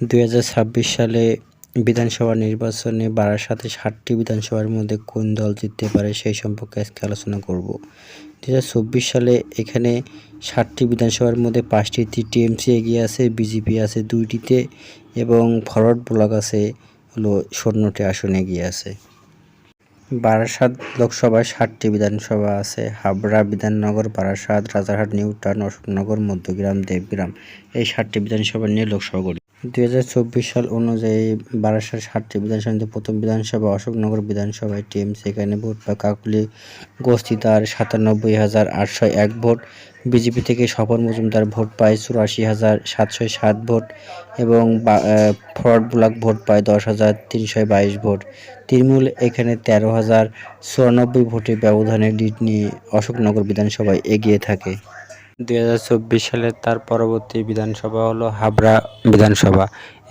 দু হাজার ছাব্বিশ সালে বিধানসভা নির্বাচনে বারাসাতে ষাটটি বিধানসভার মধ্যে কোন দল জিততে পারে সেই সম্পর্কে আজকে আলোচনা করব। দু হাজার চব্বিশ সালে এখানে ষাটটি বিধানসভার মধ্যে পাঁচটিতে টিএমসি এগিয়ে আছে, বিজেপি আছে দুইটিতে এবং ফরওয়ার্ড ব্লক আছে হলো ষোলোটি আসন এগিয়ে আছে। বারাসাত লোকসভায় ষাটটি বিধানসভা আছে, হাবড়া বিধাননগর, বারাসাত, রাজারহাট, নিউটাউন, অশোকনগর, মধ্যগ্রাম, দেবগ্রাম। এই ষাটটি বিধানসভা নিয়ে লোকসভা দু হাজার চব্বিশ সাল অনুযায়ী বারাসাত সাতটি বিধানসভা প্রথম বিধানসভা অশোকনগর বিধানসভায় টিএমসি, এখানে ভোট পায় কাকুলি গোস্তিদার সাতানব্বই হাজার আটশো এক ভোট। বিজেপি থেকে স্বপন মজুমদার ভোট পায় চুরাশি হাজার সাতশো সাত ভোট এবং ফরওয়ার্ড ব্লক ভোট পায় দশ হাজার তিনশো বাইশ ভোট। তৃণমূল এখানে তেরো হাজার চুরানব্বই ভোটের ব্যবধানে নিয়ে অশোকনগর বিধানসভায় এগিয়ে থাকে। দুই সালে তার পরবর্তী বিধানসভা হলো হাবড়া বিধানসভা।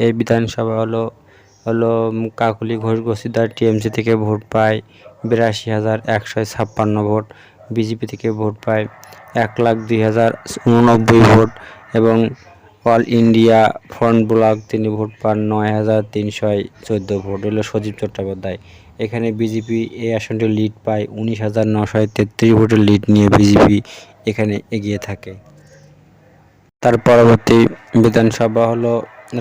এই বিধানসভা হলো হলো কাকুলি ঘোষ গোসিদার টিএমসি থেকে ভোট পায় বিরাশি হাজার একশো ছাপ্পান্ন ভোট, বিজেপি থেকে ভোট পায় এক লাখ দুই হাজার উননব্বই ভোট এবং অল ইন্ডিয়া ফ্রন্ট ব্লক তিনি ভোট পান নয় হাজার তিনশো চোদ্দ ভোট হলো সজীব চট্টোপাধ্যায়। এখানে বিজেপি এই আসনটি লিড পায় উনিশ হাজার নশো তেত্রিশ ভোটের লিড নিয়ে বিজেপি এখানে এগিয়ে থাকে। তার পরবর্তী বিধানসভা হলো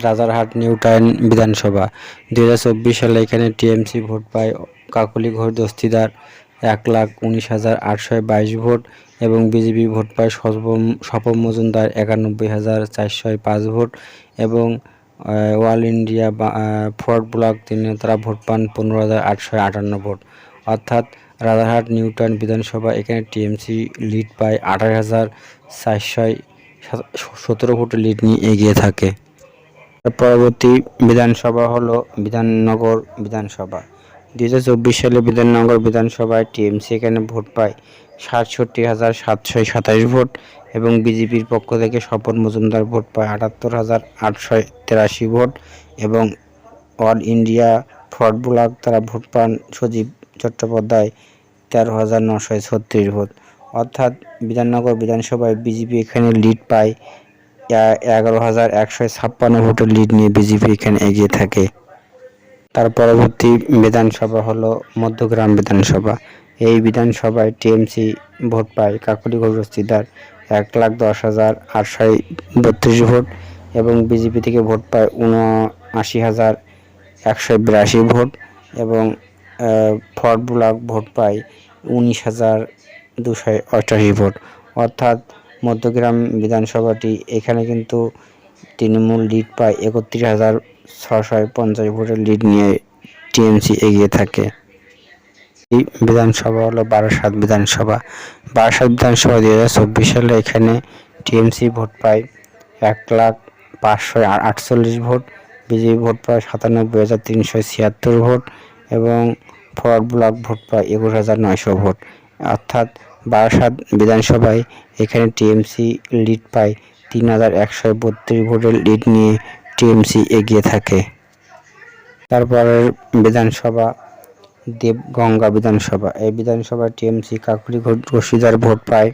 রাজারহাট নিউ টাউন বিধানসভা। দু হাজার চব্বিশ সালে এখানে টিএমসি ভোট পায় কাকলি ঘোষ দস্তিদার এক লাখ উনিশ হাজার আটশো বাইশ ভোট এবং বিজেপি ভোট পায় স্বপন মজুমদার একানব্বই হাজার চারশো পাঁচ ভোট এবং অল ইন্ডিয়া ফোর্ট ব্লক তিনি তারা ভোট পান পনেরো হাজার আটশো আটান্ন ভোট। অর্থাৎ রাজারহাট নিউটন বিধানসভা এখানে টিএমসি লিড পায় আঠাশ হাজার চারশো সতেরো ভোটের লিড নিয়ে এগিয়ে থাকে। পরবর্তী বিধানসভা হলো বিধাননগর বিধানসভা। দুই হাজার চব্বিশ সালে বিধাননগর বিধানসভায় টিএমসি এখানে ভোট পায়। সাতষট্টি হাজার সাতশো সাতাশ ভোট এবং বিজেপির পক্ষ থেকে স্বপন মজুমদার ভোট পায় আটাত্তর হাজার আটশো তেরাশি ভোট এবং অল ইন্ডিয়া ফ্রড ব্লক তারা ভোট পান সজীব চট্টোপাধ্যায় তেরো হাজার নশো ছত্রিশ ভোট। অর্থাৎ বিধাননগর বিধানসভায় বিজেপি এখানে লিড পায় এগারো হাজার একশো ছাপ্পান্ন ভোটের লিড নিয়ে বিজেপি এখানে এগিয়ে থাকে। তার পরবর্তী বিধানসভা হলো মধ্যগ্রাম বিধানসভা। এই বিধানসভায় টিএমসি ভোট পায় কাকুলি ঘোষদার এক লাখ দশ হাজার আটশো বত্রিশ ভোট এবং বিজেপি থেকে ভোট পায় উনআশি হাজার একশো বিরাশি ভোট এবং ফর্ড ব্লক ভোট পায় উনিশ হাজার দুশো অষ্টাশি ভোট। অর্থাৎ মধ্যগ্রাম বিধানসভাটি এখানে কিন্তু তৃণমূল লিড পায় একত্রিশ হাজার ছশো পঞ্চাশ ভোটের লিড নিয়ে টিএমসি এগিয়ে থাকে। এই বিধানসভা হলো বারাসাত বিধানসভা। বারাসাত বিধানসভা দু হাজার চব্বিশ সালে এখানে টিএমসি ভোট পায় এক লাখ পাঁচশো আটচল্লিশ ভোট, বিজেপি ভোট পায় সাতানব্বই হাজার তিনশো ছিয়াত্তর ভোট এবং ফরওয়ার্ড ব্লক ভোট পায় একুশ হাজার নয়শো ভোট। অর্থাৎ বারাসাত বিধানসভায় এখানে টিএমসি লিড পায় তিন হাজার একশো বত্রিশ ভোটের লিড নিয়ে টিএমসি এগিয়ে থাকে। তারপরের বিধানসভা, দেবগঙ্গা বিধানসভা। এই বিধানসভা টিএমসি কাকুলি রশিদার ভোট পায়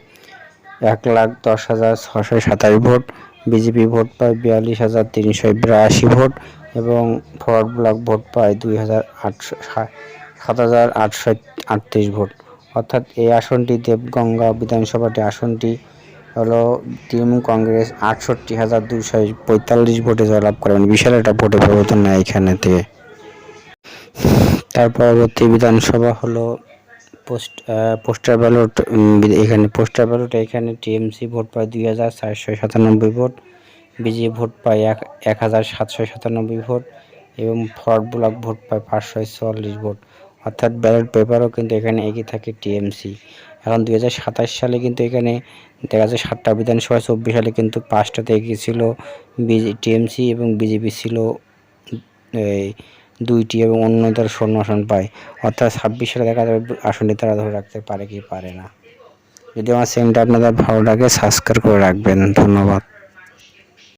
এক লাখ দশ হাজার ছশো সাতাশ ভোট, বিজেপি ভোট পায় বিয়াল্লিশ হাজার তিনশো বিরাশি ভোট এবং ফরওয়ার্ড ব্লক ভোট পায় দুই হাজার আটশো সাত হাজার আটশো আটত্রিশ ভোট। অর্থাৎ এই আসনটি দেবগঙ্গা বিধানসভাটি আসনটি হলো তৃণমূল কংগ্রেস আটষট্টি হাজার দুশো পঁয়তাল্লিশ ভোটে জয়লাভ করেন বিশাল একটা ভোটে পরিবর্তন নেয় এখানে থেকে। তার পরবর্তী বিধানসভা হলো পোস্ট পোস্টার ব্যালট এখানে পোস্টার ব্যালট এখানে টিএমসি ভোট পায় দুই হাজার চারশো সাতানব্বই ভোট, বিজেপি ভোট পায় এক এক হাজার সাতশো সাতানব্বই ভোট এবং ফ্রড ব্লক ভোট পায় পাঁচশো চুয়াল্লিশ ভোট। অর্থাৎ ব্যালট পেপারও কিন্তু এখানে এগিয়ে থাকে টিএমসি। এখন দু হাজার সাতাশ সালে কিন্তু এখানে দেখা যাচ্ছে সাতটা বিধানসভা চব্বিশ সালে কিন্তু পাঁচটাতে এগিয়েছিল বিজে টিএমসি এবং বিজেপি ছিল এই দুইটি এবং অন্য তার স্বর্ণ আসন পায়। অর্থাৎ ছাব্বিশ সালে দেখা যাবে আসনটি তারা ধরে রাখতে পারে কি পারে না। যদি আমার সেমটা আপনাদের ভালো লাগে সাবস্ক্রাইব করে রাখবেন। ধন্যবাদ।